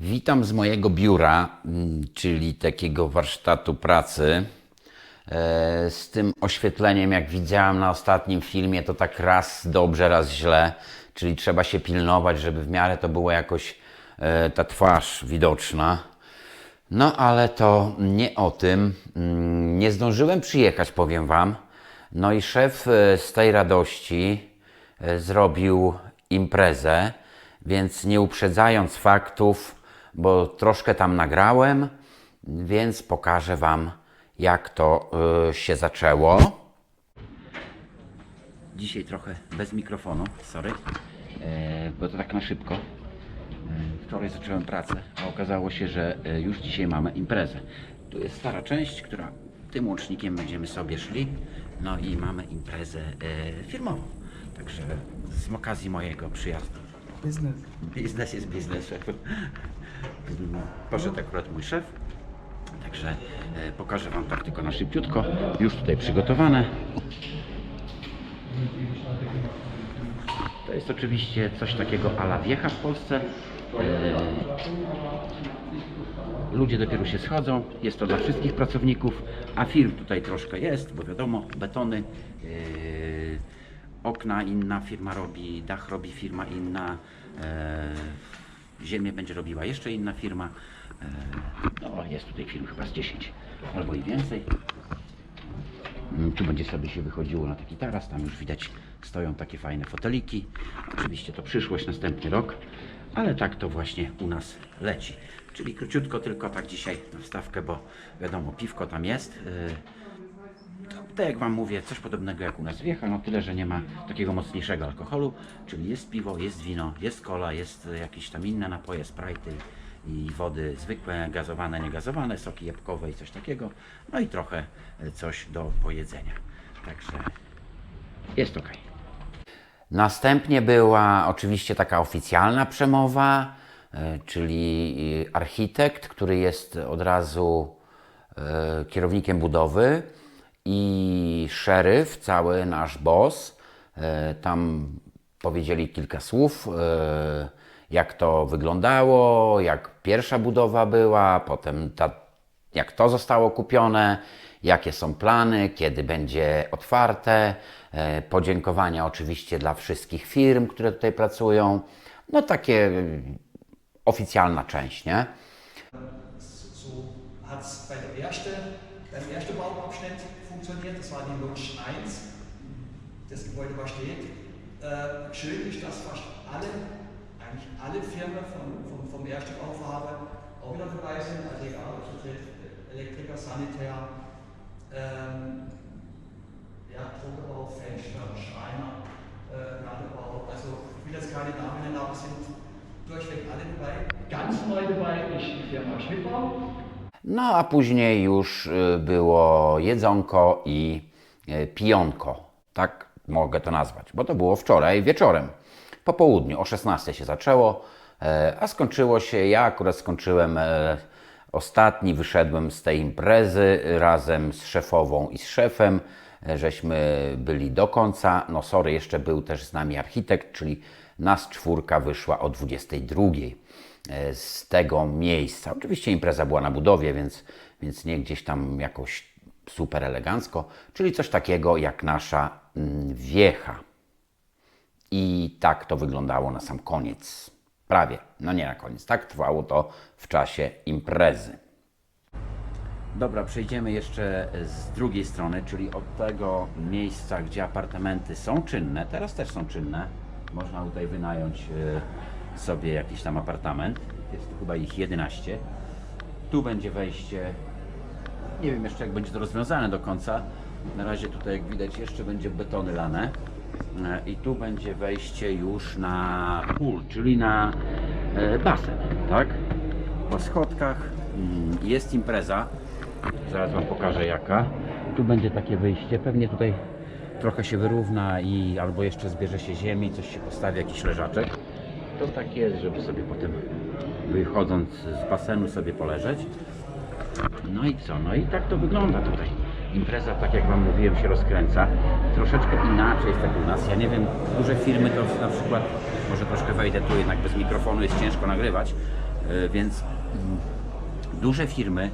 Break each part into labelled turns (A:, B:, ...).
A: Witam z mojego biura, mm, czyli takiego warsztatu pracy. E, Z tym oświetleniem, jak widziałem na ostatnim filmie, to tak raz dobrze, raz źle. Czyli trzeba się pilnować, żeby w miarę to było jakoś e, ta twarz widoczna. No ale to nie o tym. Mm, Nie zdążyłem przyjechać, powiem Wam. No i szef e, z tej radości zrobił imprezę, więc nie uprzedzając faktów, bo troszkę tam nagrałem, więc pokażę Wam, jak to e, się zaczęło. Dzisiaj trochę bez mikrofonu, sorry, e, bo to tak na szybko. E, Wczoraj zacząłem pracę, a okazało się, że e, już dzisiaj mamy imprezę. Tu jest stara część, która tym łącznikiem będziemy sobie szli. No i mamy imprezę e, firmową. Także z okazji mojego przyjazdu.
B: Business.
A: Biznes jest biznes, szef. Poszedł akurat mój szef. Także e, pokażę Wam tak tylko na szybciutko. Już tutaj przygotowane. To jest oczywiście coś takiego ala wiecha w Polsce. E, Ludzie dopiero się schodzą, jest to dla wszystkich pracowników, a firm tutaj troszkę jest, bo wiadomo, betony, yy, okna inna firma robi, dach robi firma inna, yy, ziemię będzie robiła jeszcze inna firma. Yy, no, jest tutaj firm chyba z 10 albo i więcej. Mm, Tu będzie sobie się wychodziło na taki taras, tam już widać stoją takie fajne foteliki. Oczywiście to przyszłość, następny rok, ale tak to właśnie u nas leci. Czyli króciutko tylko tak dzisiaj na wstawkę, bo wiadomo, piwko tam jest. To, tak jak Wam mówię, coś podobnego jak u nas wiecha, no tyle, że nie ma takiego mocniejszego alkoholu, czyli jest piwo, jest wino, jest cola, jest jakieś tam inne napoje, sprite i wody zwykłe, gazowane, niegazowane, soki jabłkowe i coś takiego, no i trochę y, coś do pojedzenia. Także jest ok. Następnie była oczywiście taka oficjalna przemowa, e, czyli e, architekt, który jest od razu e, kierownikiem budowy i szeryf, cały nasz boss. E, Tam powiedzieli kilka słów, e, jak to wyglądało, jak pierwsza budowa była, potem ta jak to zostało kupione, jakie są plany, kiedy będzie otwarte. E, Podziękowania oczywiście dla wszystkich firm, które tutaj pracują. No takie oficjalna część, nie?
C: So hat es bei der erste, beim ersten Bauabschnitt funktioniert, das war die Lodge 1. Das Gebäude war steht. Äh, schön ist, dass fast alle, eigentlich alle Firmen vom, vom, vom ersten Bauvorhaben auch wieder dabei sind, also egal ob es Elektriker, Sanitär, ähm, ja, Druckerbau, Fenster, Schreiner, äh, also ich will jetzt keine Namen nennen, aber sind durchweg alle dabei. Ganz neu dabei ist die Firma Schmittbau.
A: No a później już y, było jedzonko i y, pijonko. Tak mogę to nazwać, bo to było wczoraj wieczorem. Po południu, o 16 się zaczęło, e, a skończyło się, ja akurat skończyłem e, ostatni, wyszedłem z tej imprezy razem z szefową i z szefem, e, żeśmy byli do końca. No sorry, jeszcze był też z nami architekt, czyli nas czwórka wyszła o 22 e, z tego miejsca. Oczywiście impreza była na budowie, więc, więc nie gdzieś tam jakoś super elegancko, czyli coś takiego jak nasza mm, wiecha. I tak to wyglądało na sam koniec. Prawie, no nie na koniec. Tak trwało to w czasie imprezy. Dobra, przejdziemy jeszcze z drugiej strony, czyli od tego miejsca, gdzie apartamenty są czynne. Teraz też są czynne. Można tutaj wynająć e, sobie jakiś tam apartament. Jest chyba ich 11. Tu będzie wejście. Nie wiem jeszcze jak będzie to rozwiązane do końca. Na razie tutaj jak widać jeszcze będzie betony lane. E, I tu będzie wejście już na pool, czyli na e, basen, tak? Po schodkach mm, jest impreza. Zaraz Wam pokażę jaka. Tu będzie takie wyjście. Pewnie tutaj trochę się wyrówna i albo jeszcze zbierze się ziemi, coś się postawi, jakiś leżaczek. To tak jest, żeby sobie potem wychodząc z basenu sobie poleżeć. No i co? No i tak to wygląda tutaj. Impreza, tak jak Wam mówiłem, się rozkręca. Troszeczkę inaczej jest tak u nas. Ja nie wiem, duże firmy to na przykład, może troszkę wejdę tu, jednak bez mikrofonu jest ciężko nagrywać. E, Więc mm, duże firmy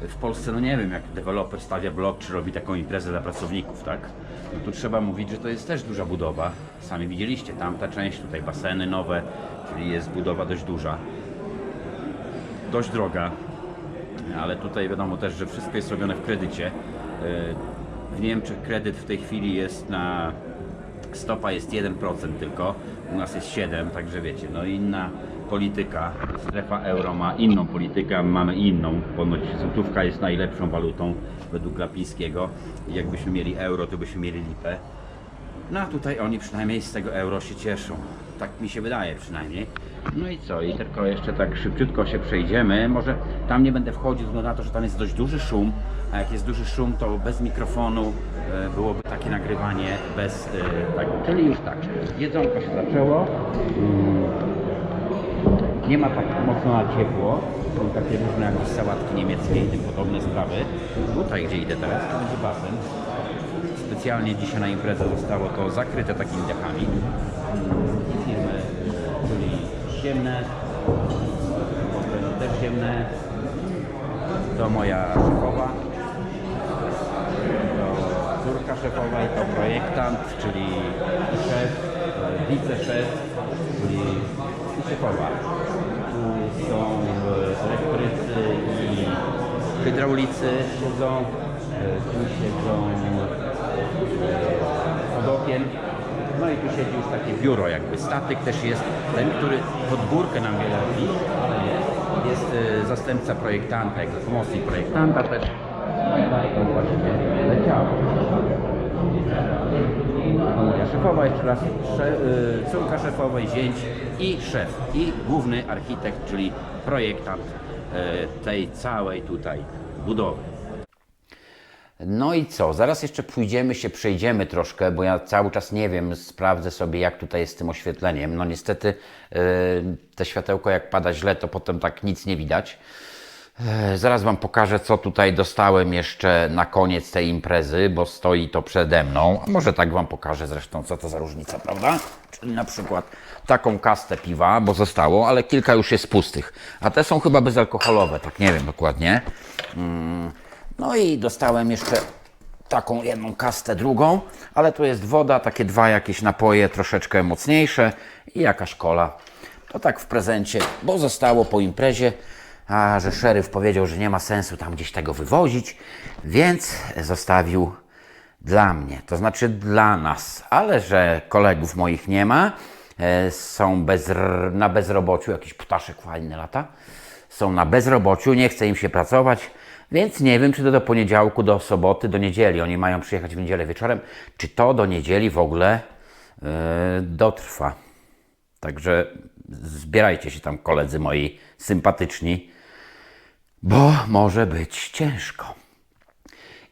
A: w Polsce, no nie wiem, jak deweloper stawia blok, czy robi taką imprezę dla pracowników, tak? No tu trzeba mówić, że to jest też duża budowa. Sami widzieliście, tamta część, tutaj baseny nowe, czyli jest budowa dość duża, dość droga, ale tutaj wiadomo też, że wszystko jest robione w kredycie. E, W Niemczech kredyt w tej chwili jest na stopa jest 1% tylko, u nas jest 7, także wiecie, no inna polityka. Strefa euro ma inną politykę, mamy inną. Ponoć złotówka jest najlepszą walutą według Glapińskiego. Jakbyśmy mieli euro, to byśmy mieli lipę. No a tutaj oni przynajmniej z tego euro się cieszą. Tak mi się wydaje przynajmniej. No i co? I tylko jeszcze tak szybciutko się przejdziemy. Może tam nie będę wchodził, względu na to, że tam jest dość duży szum. A jak jest duży szum, to bez mikrofonu e, byłoby takie nagrywanie bez e, tak. Czyli już tak. Jedzonko się zaczęło. Mm. Nie ma tak mocno na ciepło. Są takie różne jakieś sałatki niemieckie i tym podobne sprawy. Tutaj, gdzie idę teraz, to będzie basen. Specjalnie dzisiaj na imprezę zostało to zakryte takimi dachami. Potem też ziemne. To moja szefowa, to córka i to projektant, czyli szef, wiceszef, czyli szefowa. Tu są e, elektrycy i hydraulicy siedzą, e, tu siedzą e, od okien. No i tu siedzi już takie biuro jakby. Statyk też jest ten, który pod górkę nam wiele robi, jest. E, zastępca projektanta, jakby pomocnik projektanta też. No moja szefowa jeszcze raz, sze, y, córka szefowej, zięć i szef, i główny architekt, czyli projektant y, tej całej tutaj budowy. No i co? Zaraz jeszcze pójdziemy się, przejdziemy troszkę, bo ja cały czas nie wiem, sprawdzę sobie, jak tutaj jest z tym oświetleniem. No niestety yy, te światełko, jak pada źle, to potem tak nic nie widać. Yy, Zaraz Wam pokażę, co tutaj dostałem jeszcze na koniec tej imprezy, bo stoi to przede mną. A może tak Wam pokażę zresztą, co to za różnica, prawda? Czyli na przykład taką kastę piwa, bo zostało, ale kilka już jest pustych. A te są chyba bezalkoholowe, tak nie wiem dokładnie. Mm. No i dostałem jeszcze taką jedną kastę, drugą, ale tu jest woda, takie dwa jakieś napoje troszeczkę mocniejsze i jakaś kola. To tak w prezencie, bo zostało po imprezie, a że szeryf powiedział, że nie ma sensu tam gdzieś tego wywozić, więc zostawił dla mnie, to znaczy dla nas, ale że kolegów moich nie ma, są bez, na bezrobociu, jakiś ptaszek fajny lata, są na bezrobociu, nie chce im się pracować, więc nie wiem, czy to do poniedziałku, do soboty, do niedzieli. Oni mają przyjechać w niedzielę wieczorem, czy to do niedzieli w ogóle yy, dotrwa. Także zbierajcie się tam, koledzy moi sympatyczni, bo może być ciężko.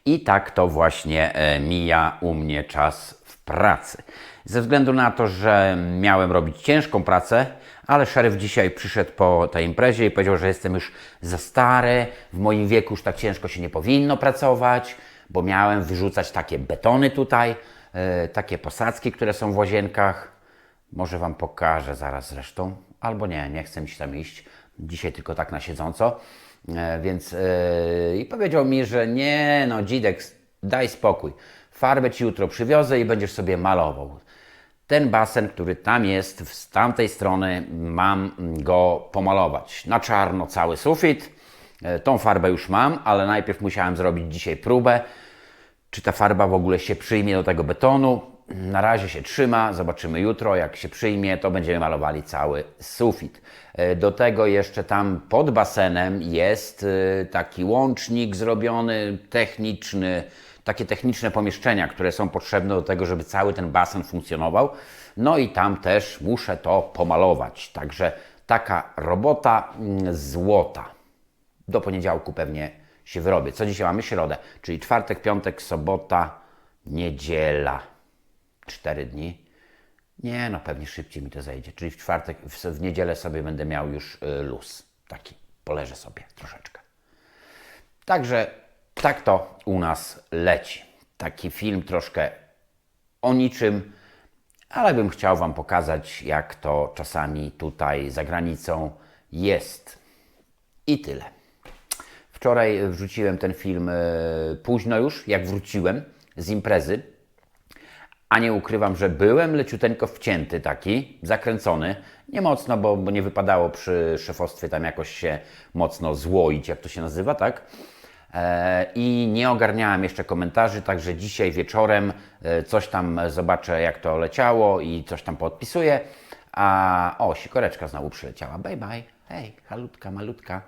A: I tak to właśnie e, mija u mnie czas w pracy. Ze względu na to, że miałem robić ciężką pracę, ale szeryf dzisiaj przyszedł po tej imprezie i powiedział, że jestem już za stary, w moim wieku już tak ciężko się nie powinno pracować, bo miałem wyrzucać takie betony tutaj, e, takie posadzki, które są w łazienkach. Może Wam pokażę zaraz zresztą, albo nie, nie chcę mi się tam iść. Dzisiaj tylko tak na siedząco. E, Więc e, i powiedział mi, że nie, no Dzidek, daj spokój. Farbę ci jutro przywiozę i będziesz sobie malował. Ten basen, który tam jest, z tamtej strony, mam go pomalować. Na czarno cały sufit. E, Tą farbę już mam, ale najpierw musiałem zrobić dzisiaj próbę, czy ta farba w ogóle się przyjmie do tego betonu. Na razie się trzyma, zobaczymy jutro. Jak się przyjmie, to będziemy malowali cały sufit. E, Do tego jeszcze tam pod basenem jest e, taki łącznik zrobiony, techniczny, takie techniczne pomieszczenia, które są potrzebne do tego, żeby cały ten basen funkcjonował. No i tam też muszę to pomalować. Także taka robota mm, złota. Do poniedziałku pewnie się wyrobię. Co dzisiaj mamy? Środę, czyli czwartek, piątek, sobota, niedziela. Cztery dni. Nie, no pewnie szybciej mi to zejdzie. Czyli w czwartek, w, w niedzielę sobie będę miał już y, luz. Taki, poleżę sobie troszeczkę. Także tak to u nas leci. Taki film troszkę o niczym, ale bym chciał Wam pokazać, jak to czasami tutaj za granicą jest. I tyle. Wczoraj wrzuciłem ten film e, późno już, jak wróciłem z imprezy. A nie ukrywam, że byłem leciuteńko wcięty taki, zakręcony. Nie mocno, bo, bo nie wypadało przy szefostwie tam jakoś się mocno złoić, jak to się nazywa, tak? E, I nie ogarniałem jeszcze komentarzy, także dzisiaj wieczorem e, coś tam zobaczę, jak to leciało i coś tam podpisuję. A o, sikoreczka znowu przyleciała. Bye bye. Hej, halutka, malutka.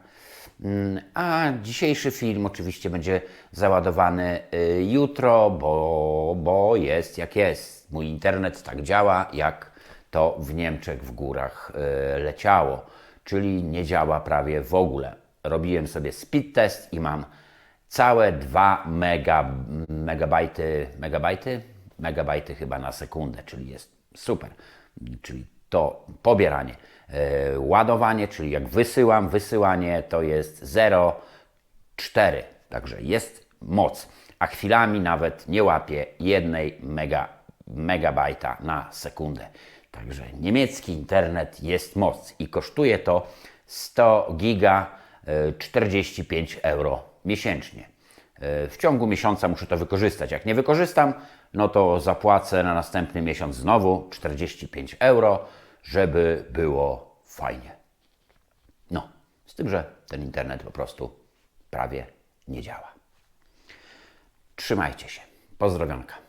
A: Mm, A dzisiejszy film oczywiście będzie załadowany y, jutro, bo, bo jest jak jest. Mój internet tak działa, jak to w Niemczech w górach y, leciało, czyli nie działa prawie w ogóle. Robiłem sobie speed test i mam całe 2 mega, megabajty, megabajty, megabajty chyba na sekundę, czyli jest super. Czyli to pobieranie. E, ładowanie, czyli jak wysyłam, wysyłanie to jest 0,4, także jest moc, a chwilami nawet nie łapie jednej mega, megabajta na sekundę. Także niemiecki internet jest moc i kosztuje to 100 giga e, 45 euro miesięcznie. E, W ciągu miesiąca muszę to wykorzystać. Jak nie wykorzystam, no to zapłacę na następny miesiąc znowu 45 euro, żeby było fajnie. No, z tym, że ten internet po prostu prawie nie działa. Trzymajcie się. Pozdrowionka.